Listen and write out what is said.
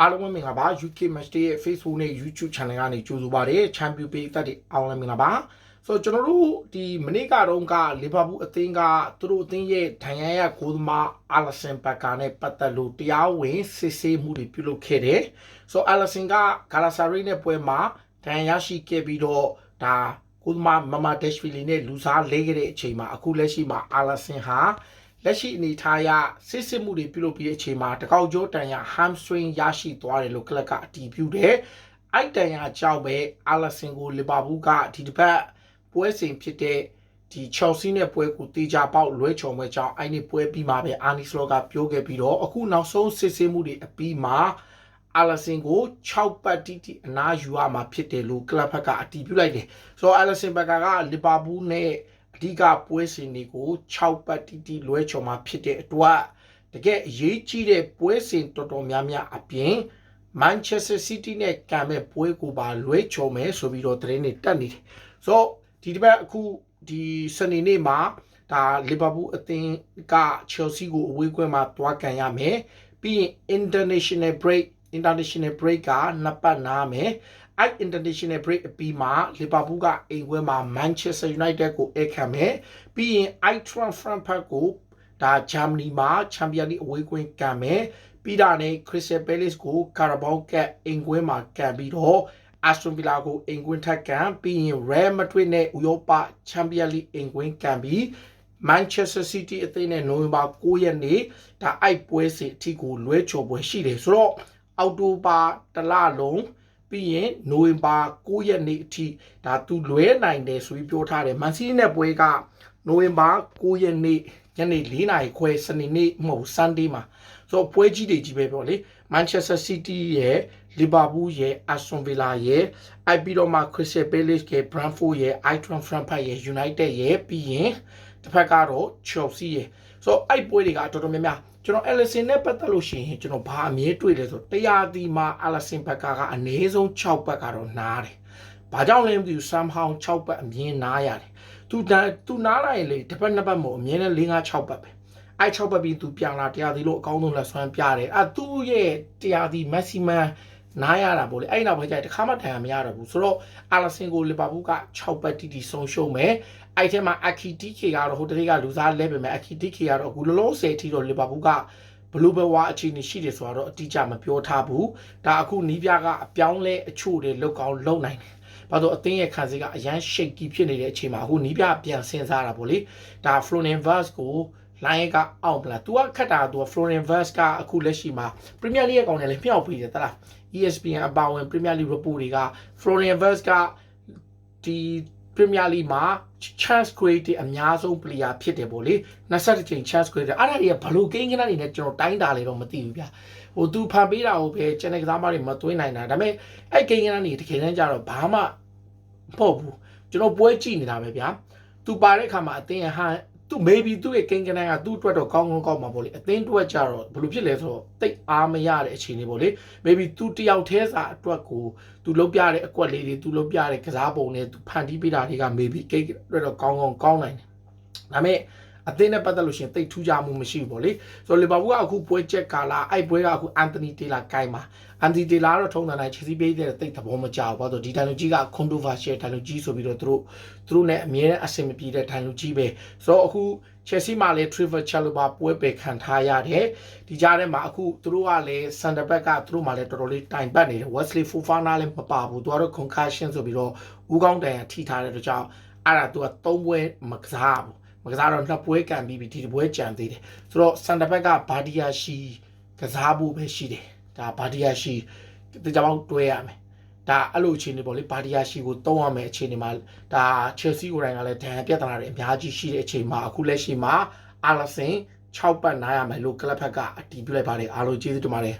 အားလုံးပဲမင်္ဂလာပါ UK Match Day ရဲ့ Facebook နဲ့ YouTube Channel ကနေကြိုဆိုပါရစေ။ Champion ပေးသက်တွေအားလုံးမင်္ဂလာပါ။ဆိုတော့ကျွန်တော်တို့ဒီမနေ့ကတော့ကလီဗာပူးအသင်းကသူတို့အသင်းရဲ့ဒဏ်ရာရဂိုးသမားအာလဆန်ဘက်ကာနဲ့ပတ်သက်လို့တရားဝင်စစ်ဆေးမှုတွေပြုလုပ်ခဲ့တယ်။ဆိုတော့အာလဆန်ကဂါလာဆာရီနဲ့ပွဲမှာဒဏ်ရာရရှိခဲ့ပြီးတော့ဒါဂိုးသမားမမဒက်ရှ်ဖီလီနဲ့လူစားလဲခဲ့တဲ့အချိန်မှာအခုလက်ရှိမှာအာလဆန်ဟာ လက်ရှိအနေထားအရစစ်စစ်မှုတွေပြုလုပ်ပြီးတဲ့အချိန်မှာတကောက်ကျောတန်ရ hamstring ရရှိသွားတယ်လို့ကလပ်ကအတည်ပြုတယ်။အဲ့တန်ရကြောင့်ပဲအာလဆင်ကိုလီဗာပူးကဒီတစ်ပတ်ပွဲစဉ်ဖြစ်တဲ့ဒီ Chelsea နဲ့ပွဲကိုတေချာပေါက်လွဲချော်မဲ့ကြောင်းအဲ့ဒီပွဲပြီးမှပဲအာနီစလောကပြောခဲ့ပြီးတော့အခုနောက်ဆုံးစစ်ဆေးမှုတွေအပြီးမှာအာလဆင်ကို6ပတ်တိတိအနားယူရမှာဖြစ်တယ်လို့ကလပ်ဘက်ကအတည်ပြုလိုက်တယ်။ဆိုတော့အာလဆင်ဘက်ကကလီဗာပူးနဲ့ အဓိကပွဲစဉ်တွေကို6ပတ်တိတိလွဲချော်မှာဖြစ်တဲ့အတွက်တကယ်အရေးကြီးတဲ့ပွဲစဉ်တော်တော်များများအပြင် Manchester City နဲ့ကံမဲ့ပွဲကိုပါလွဲချော်မယ်ဆိုပြီးတော့သတင်းတွေတက်နေတယ်။ဆိုတော့ဒီတစ်ပတ်အခုဒီစနေနေ့မှာဒါလီဗာပူးအသင်းက Chelsea ကိုအဝေးကွင်းမှာတွားကန်ရမယ်။ပြီးရင် international break international break ကနှစ်ပတ်နားမယ်။အဲ့ international break အပြီးမှာလီဗာပူးကအိမ်ခွဲမှာ Manchester United ကိုအခမ်းမယ်။ပြီးရင် Eintracht Frankfurt ကိုဒါဂျာမနီမှာချန်ပီယံလိအဝေးကွင်းကန်မယ်။ပြီးတာနဲ့ Crystal Palace ကို Carabao Cup အိမ်ကွင်းမှာကန်ပြီးတော့ Aston Villa ကိုအိမ်ကွင်းထက်ကန်ပြီးရင် Real Madrid နဲ့ဥရောပချန်ပီယံလိအိမ်ကွင်းကန်ပြီး Manchester City အသင်းနဲ့နိုဝင်ဘာ9ရက်နေ့ဒါအိုက်ပွဲစီအထိကိုလွဲချော်ပွဲရှိတယ်ဆိုတော့ အောက်တိုဘာတစ်လလုံးပြီးရင်နိုဝင်ဘာ9ရက်နေ့အထိဒါသူလွဲနိုင်တယ်ဆိုပြီးပြောထားတယ်မန်စီးနဲ့ပွဲကနိုဝင်ဘာ9ရက်နေ့ညနေ4နာရီခွဲစနေနေ့မဟုတ် Sunday မှာဆိုတော့ပွဲကြီးတွေကြီးပဲပြောလေ Manchester City ရဲ့ Liverpool ရဲ့ Aston Villa ရဲ့အိုက်ပြီးတော့မှ Crystal Palace ရဲ့ Brentford ရဲ့ Eintracht Frankfurt ရဲ့ United ရဲ့ပြီးရင်တစ်ဖက်ကတော့ Chelsea ရဲ့ဆိုတော့အဲ့ပွဲတွေကတော်တော်များများ ကျွန်တော် Ellison နဲ့ပတ်သက်လို့ရှိရင်ကျွန်တော်ဘာအမြဲတွေ့လဲဆိုတရားဒီမှာ Ellison ဘက်ကကအနည်းဆုံး6ဘက်ကတော့နားတယ်။ဘာကြောင့်လဲမသိဘူး somehow 6ဘက်အမြင်နားရတယ်။ तू သူနားလိုက်ရင်လေတစ်ပတ်နှစ်ပတ်မဟုတ်အမြင်နဲ့4 5 6ဘက်ပဲ။အဲ့6ဘက်ပြီး तू ပြန်လာတရားဒီလို့အကောင်းဆုံးလက်ဆွမ်းပြတယ်။အဲ့သူ့ရဲ့တရားဒီ maximum နားရတာပေါ့လေအဲ့နောက်ပဲကြိုက်တခါမှတန်ရမရတော့ဘူးဆိုတော့အာလဆင်ကိုလီဗာပူးက6ပတ်တီတီဆုံးရှုံးမယ်အဲ့ထဲမှာအခီတီကေကတော့ဟိုတတိကလူစားလဲပေမဲ့အခီတီကေကတော့အခုလောလောဆယ်ထိတော့လီဗာပူးကဘလူးဘဝအခြေအနေရှိတယ်ဆိုတော့အတိအကျမပြောထားဘူးဒါအခုနီးပြကအပြောင်းလဲအချို့တွေလောက်ကောင်းလုံနိုင်တယ်ဘာလို့အသင်းရဲ့ခံစီကအရန်ရှိတ်ကြီးဖြစ်နေတဲ့အချိန်မှာအခုနီးပြပြန်စဉ်းစားတာပေါ့လေဒါ Florian Wirtz ကို လိုင်းကအောင်ပလား तू ကခက်တာ तू Florian Wirtz ကအခုလက်ရှိမှာ Premier League အကောင်နဲ့လည်းမြောက်ပြီးတယ်တလား ESPN အပါဝင် Premier League report တွေက Florian Wirtz ကဒီ Premier League မှာ chance create အများဆုံး player ဖြစ်တယ်ပေါ့လေ20ချိန် chance create အဲ့ဒါတွေကဘလို့ကိန်းကနအနေနဲ့ကျွန်တော်တိုင်းတာလေတော့မသိဘူးဗျဟိုသူဖန်ပေးတာကိုပဲကျွန်တော်ကစားမတွေမသွင်းနိုင်တာဒါပေမဲ့အဲ့ကိန်းကနအနေတကယ်တမ်းကျတော့ဘာမှမဟုတ်ဘူးကျွန်တော်ပွဲကြည့်နေတာပဲဗျာသူပါတဲ့အခါမှာအတင်းဟန် သူ maybe သူ့ရဲ့ကိန်းကနန်းကသူ့အတွက်တော့ကောင်းကောင်းကောင်းမှာပေါ့လေအသင်းအတွက်ကြတော့ဘယ်လိုဖြစ်လဲဆိုတော့တိတ်အားမရတဲ့အခြေအနေပေါ့လေ maybe သူတယောက်တည်းစာအတွက်ကိုသူလုပ်ပြတဲ့အကွက်လေးတွေသူလုပ်ပြတဲ့ကစားပုံတွေသူဖန်တီးပေးတာတွေက maybe ကိတ်အတွက်တော့ကောင်းကောင်းကောင်းနိုင်တယ်ဒါပေမဲ့ အသင်းနဲ့ပတ်သက်လို့ရှိရင်တိတ်ထူးခြားမှုမရှိဘူးပေါ့လေဆိုတော့လီဗာပူးကအခုပွဲချက်ကာလာအဲ့ပွဲကအခုအန်တိုနီတေလာကိုင်းမှာအန်တိုနီတေလာတော့ထုံးတယ်ချီစီပေးတဲ့တိတ်သဘောမကျဘူးဘာလို့ဒီတိုင်လူကြီးက controversial တိုင်လူကြီးဆိုပြီးတော့သူတို့သူတို့နဲ့အမြဲတမ်းအဆင်မပြေတဲ့တိုင်လူကြီးပဲဆိုတော့အခု Chelsea မှာလည်း Trevor Chalobah ပွဲပယ်ခံထားရတယ်ဒီကြားထဲမှာအခုသူတို့ကလည်း center back ကသူတို့မှလည်းတော်တော်လေးတိုင်ပတ်နေတယ် Wesley Fofana လည်းမပါဘူးသူကတော့ concussion ဆိုပြီးတော့ဦးကောင်းတိုင်ရထိထားတဲ့အတွက်ကြောင့်အဲ့ဒါသူက၃ပွဲမကစားဘူး မကစားတော့နှစ်ပွဲကန်ပြီးပြီဒီပွဲကြံသေးတယ်ဆိုတော့စန်တာဘက်ကဘာဒီယာရှိကစားဖို့ပဲရှိတယ်ဒါဘာဒီယာရှိတကြပေါင်းတွဲရမယ်ဒါအဲ့လိုအခြေအနေပေါ့လေဘာဒီယာရှိကိုတုံးရမယ်အခြေအနေမှာဒါ Chelsea ကိုယ်တိုင်ကလည်းဒဏ်ပြဿနာတွေအများကြီးရှိတဲ့အချိန်မှာအခုလက်ရှိမှာအာလဆင်6ပတ်နားရမယ်လို့ကလပ်ဖက်ကအတီးပြလိုက်ပါတယ်အားလုံးကျေးဇူးတင်ပါတယ်